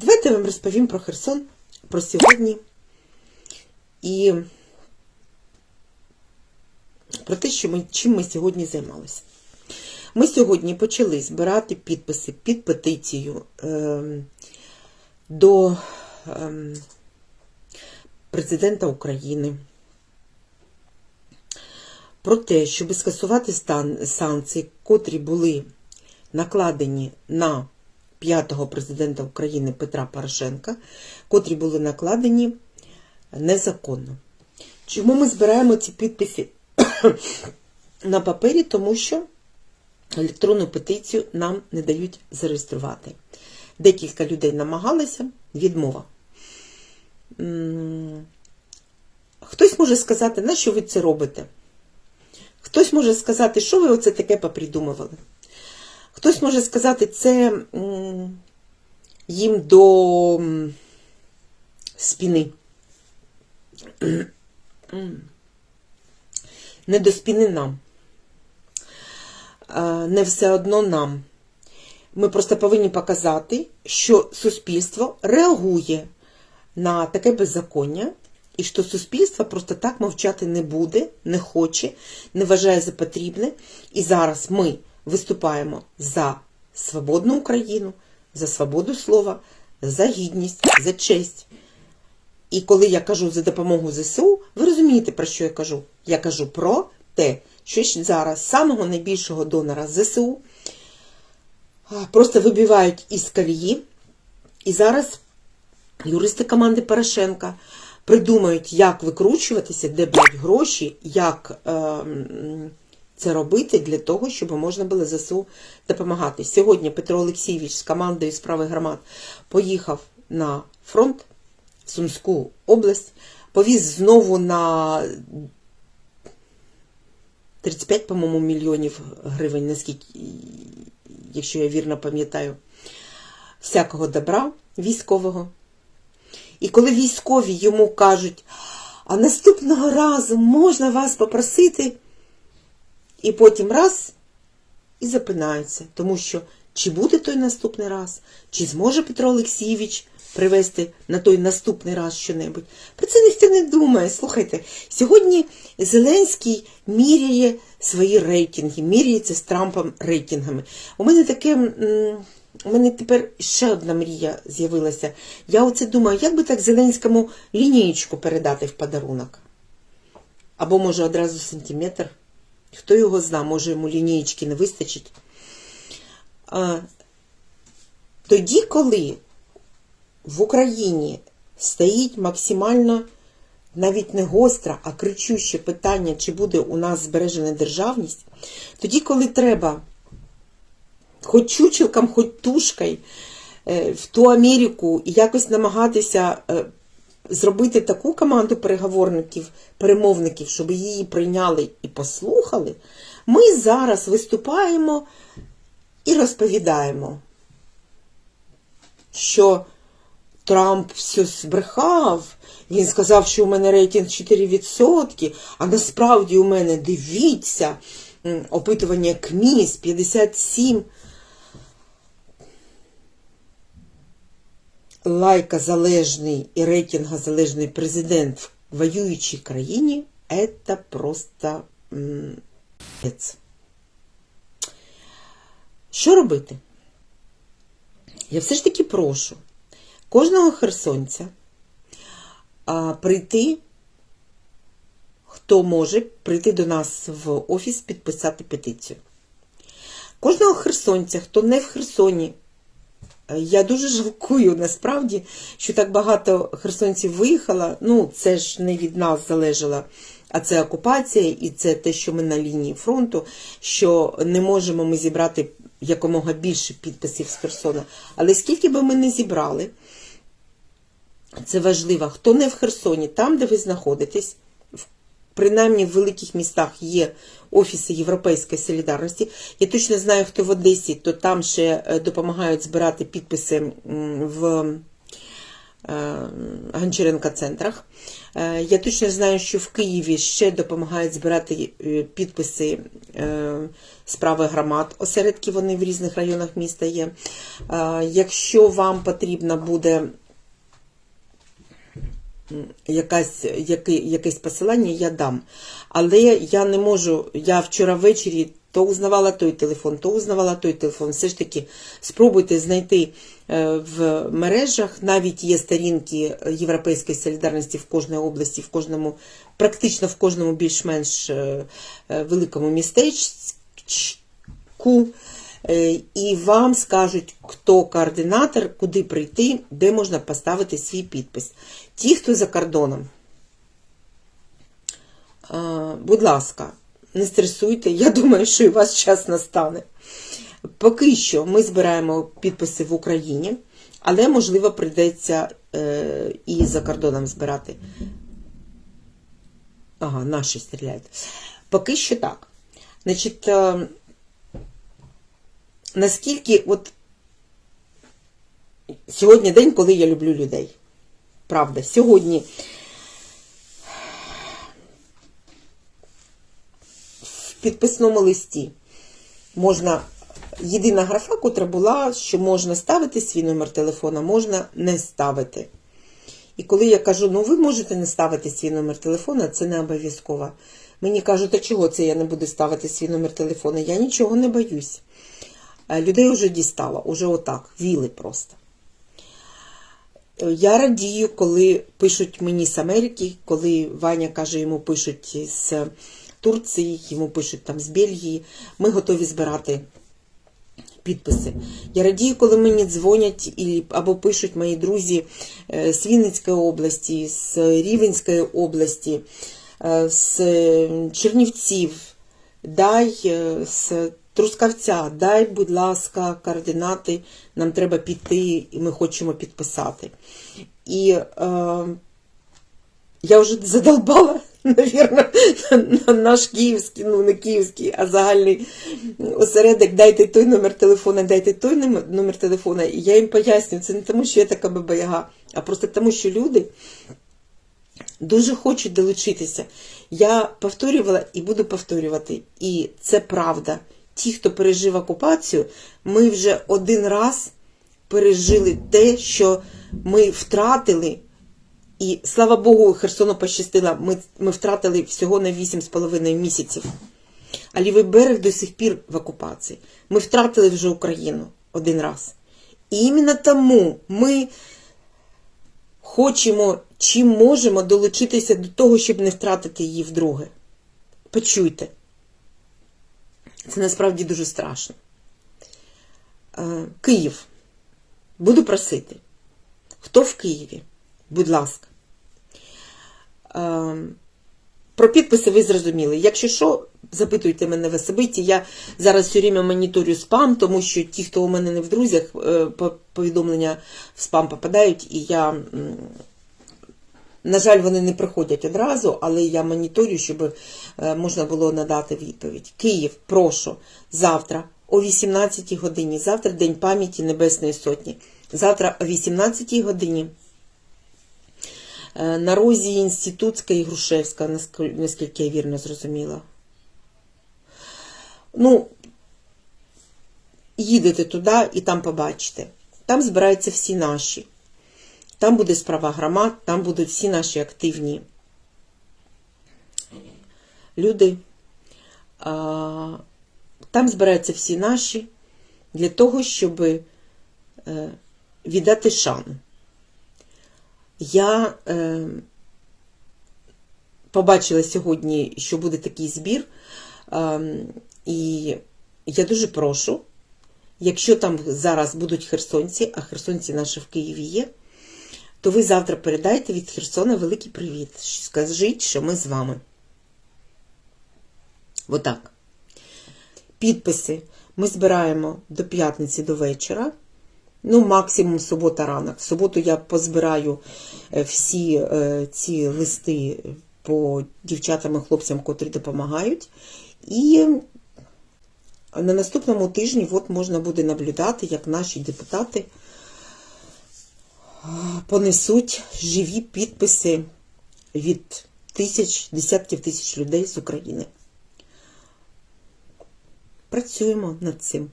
Давайте я вам розповім про Херсон, про сьогодні і про те, що ми, чим ми сьогодні займалися. Ми сьогодні почали збирати підписи під петицію е, до е, президента України про те, щоб скасувати стан санкції, котрі були накладені на п'ятого президента України Петра Порошенка, котрі були накладені незаконно. Чому ми збираємо ці підписи на папері? Тому що електронну петицію нам не дають зареєструвати. Декілька людей намагалися, відмова. Хтось може сказати, на що ви це робите? Хтось може сказати, що ви оце таке попридумували? Хтось може сказати, це їм до спіни. Не до спіни нам. Не все одно нам. Ми просто повинні показати, що суспільство реагує на таке беззаконня, і що суспільство просто так мовчати не буде, не хоче, не вважає за потрібне. І зараз ми виступаємо за свободну Україну, за свободу слова, за гідність, за честь. І коли я кажу за допомогу ЗСУ, ви розумієте, про що я кажу? Я кажу про те, що зараз самого найбільшого донора ЗСУ просто вибивають із колії. І зараз юристи команди Порошенка придумають, як викручуватися, де брати гроші, як е, м, це робити для того, щоб можна було ЗСУ допомагати. Сьогодні Петро Олексійович з командою справи громад поїхав на фронт в Сумську область, повіз знову на 35, по-моєму, мільйонів гривень, наскільки, якщо я вірно пам'ятаю, всякого добра військового. І коли військові йому кажуть, а наступного разу можна вас попросити, і потім раз і запинаються, тому що чи буде той наступний раз, чи зможе Петро Олексійович привезти на той наступний раз щонебудь. Про це ніхто не думає. Слухайте, сьогодні Зеленський міряє свої рейтинги, міряється з Трампом рейтингами. У мене таке. У мене тепер ще одна мрія з'явилася. Я оце думаю, як би так Зеленському лінієчку передати в подарунок? Або, може, одразу сантиметр. Хто його зна, може йому лінієчки не вистачить. А, тоді, коли в Україні стоїть максимально навіть не гостре, а кричуще питання, чи буде у нас збережена державність, тоді, коли треба хоч чучелкам, хоч тушкою е, в ту Америку і якось намагатися е, зробити таку команду переговорників, перемовників, щоб її прийняли і послухали, ми зараз виступаємо і розповідаємо, що Трамп все збрехав, він сказав, що у мене рейтинг 4%, а насправді у мене, дивіться, опитування КМІС 57. Лайка залежний і рейтинга залежний президент в воюючій країні это просто. Що робити? Я все ж таки прошу кожного херсонця а, прийти, хто може прийти до нас в офіс підписати петицію. Кожного херсонця, хто не в Херсоні, я дуже жалкую насправді, що так багато херсонців виїхало. Ну, це ж не від нас залежало, а це окупація, і це те, що ми на лінії фронту, що не можемо ми зібрати якомога більше підписів з Херсона. Але скільки би ми не зібрали, це важливо. Хто не в Херсоні, там, де ви знаходитесь, принаймні в великих містах є офіси Європейської солідарності. Я точно знаю, хто в Одесі, то там ще е, допомагають збирати підписи в е, Гончаренка центрах. Е, Я точно знаю, що в Києві ще допомагають збирати підписи справи громад. Осередки вони в різних районах міста є. Якщо вам потрібна буде якась, яке, якесь посилання, я дам. Але я не можу, я вчора ввечері то узнавала той телефон, то узнавала той телефон. Все ж таки спробуйте знайти е, в мережах. Навіть є сторінки Європейської солідарності в кожній області, в кожному, практично в кожному більш-менш е, е, великому містечку. І вам скажуть, хто координатор, куди прийти, де можна поставити свій підпис. Ті, хто за кордоном, е, будь ласка, не стресуйте, я думаю, що і вас час настане. Поки що ми збираємо підписи в Україні, але, можливо, прийдеться е, і за кордоном збирати. Ага, наші стріляють. Поки що так. Значить, е, наскільки от сьогодні день, коли я люблю людей. Правда, сьогодні в підписному листі можна. Єдина графа, котра була, що можна ставити свій номер телефона, можна не ставити. І коли я кажу, ну ви можете не ставити свій номер телефона, це не обов'язково. Мені кажуть, а чого це я не буду ставити свій номер телефона? Я нічого не боюсь. Людей вже дістала, уже отак, віли просто. Я радію, коли пишуть мені з Америки, коли Ваня каже, йому пишуть з Турції, йому пишуть там з Бельгії. Ми готові збирати підписи. Я радію, коли мені дзвонять або пишуть мої друзі е, з Вінницької області, з Рівенської області, е, з Чернівців, дай е, з Трускавця, дай, будь ласка, координати, нам треба піти, і ми хочемо підписати. І е, я вже задолбала, навірно, на наш київський, ну не київський, а загальний осередок, дайте той номер телефона, дайте той номер, телефона. І я їм поясню, це не тому, що я така бабаяга, а просто тому, що люди дуже хочуть долучитися. Я повторювала і буду повторювати. І це правда. Ті, хто пережив окупацію, ми вже один раз пережили те, що ми втратили. І слава Богу, Херсону пощастило, ми, ми втратили всього на 8,5 місяців. А лівий берег до сих пір в окупації. Ми втратили вже Україну один раз. І іменно тому ми хочемо, чим можемо долучитися до того, щоб не втратити її вдруге. Почуйте. Це насправді дуже страшно. Е, Київ. Буду просити. Хто в Києві? Будь ласка. Е, Про підписи ви зрозуміли. Якщо що, запитуйте мене в особисті. Я зараз все время моніторю спам, тому що ті, хто у мене не в друзях, е, повідомлення в спам попадають, і я. На жаль, вони не приходять одразу, але я моніторю, щоб е, можна було надати відповідь. Київ, прошу, завтра о 18 годині. Завтра День пам'яті Небесної Сотні. Завтра о 18 годині. Е, На розі Інститутська і Грушевська, наскільки я вірно зрозуміла. Ну, їдете туди і там побачите. Там збираються всі наші. Там буде справа громад, там будуть всі наші активні люди. Там збираються всі наші для того, щоб е, віддати шану. Я е, побачила сьогодні, що буде такий збір, і я дуже прошу, якщо там зараз будуть херсонці, а херсонці наші в Києві є, то ви завтра передайте від Херсона великий привіт. Скажіть, що ми з вами. Отак. Підписи ми збираємо до п'ятниці до вечора. Ну, максимум субота ранок. В суботу я позбираю е, всі е, ці листи по дівчатам і хлопцям, котрі допомагають. І на наступному тижні от можна буде наблюдати, як наші депутати понесуть живі підписи від тисяч, десятків тисяч людей з України. Працюємо над цим.